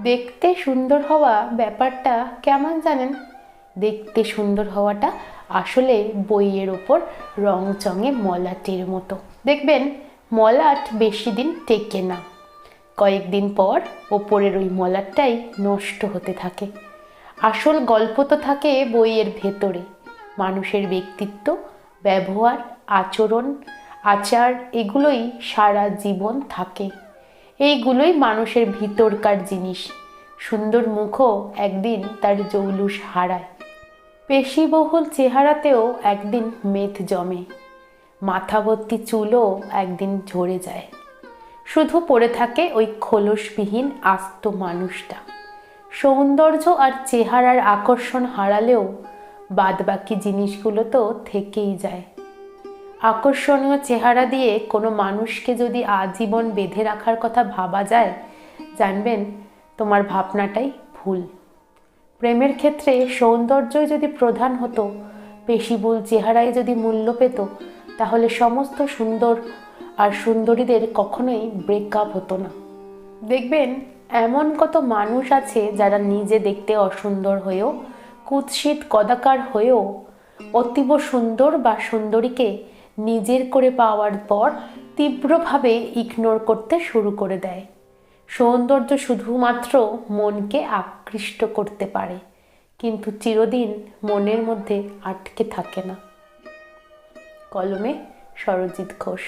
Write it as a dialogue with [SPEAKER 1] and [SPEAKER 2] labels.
[SPEAKER 1] দেখতে সুন্দর হওয়া ব্যাপারটা কেমন জানেন? দেখতে সুন্দর হওয়াটা আসলে বইয়ের ওপর রং চঙে মলাটের মতো। দেখবেন, মলাট বেশি দিন টেকে না। কয়েকদিন পর ওপরের ওই মলাটটাই নষ্ট হতে থাকে। আসল গল্প তো থাকে বইয়ের ভেতরে। মানুষের ব্যক্তিত্ব, ব্যবহার, আচরণ, আচার, এগুলোই সারা জীবন থাকে। এইগুলোই মানুষের ভিতরকার জিনিস। সুন্দর মুখও একদিন তার জৌলুস হারায়। পেশিবহুল চেহারাতেও একদিন মেদ জমে। মাথা ভর্তি চুলও একদিন ঝরে যায়। শুধু পড়ে থাকে ওই খোলসবিহীন আস্ত মানুষটা। সৌন্দর্য আর চেহারার আকর্ষণ হারালেও বাদবাকি জিনিসগুলো তো থেকেই যায়। আকর্ষণীয় চেহারা দিয়ে কোনো মানুষকে যদি আজীবন বেঁধে রাখার কথা ভাবা যায়, জানবেন তোমার ভাবনাটাই ভুল। প্রেমের ক্ষেত্রে সৌন্দর্যই যদি প্রধান হতো, পেশিবুল চেহারায় যদি মূল্য পেত, তাহলে সমস্ত সুন্দর আর সুন্দরীদের কখনোই ব্রেকআপ হতো না। দেখবেন, এমন কত মানুষ আছে যারা নিজে দেখতে অসুন্দর হয়েও, কুৎসিত কদাকার হয়েও অতীব সুন্দর বা সুন্দরীকে নিজের করে পাওয়ার পর তীব্রভাবে ইগনোর করতে শুরু করে দেয়। সৌন্দর্য শুধুমাত্র মনকে আকৃষ্ট করতে পারে, কিন্তু চিরদিন মনের মধ্যে আটকে থাকে না। কলমে সরজিৎ ঘোষ।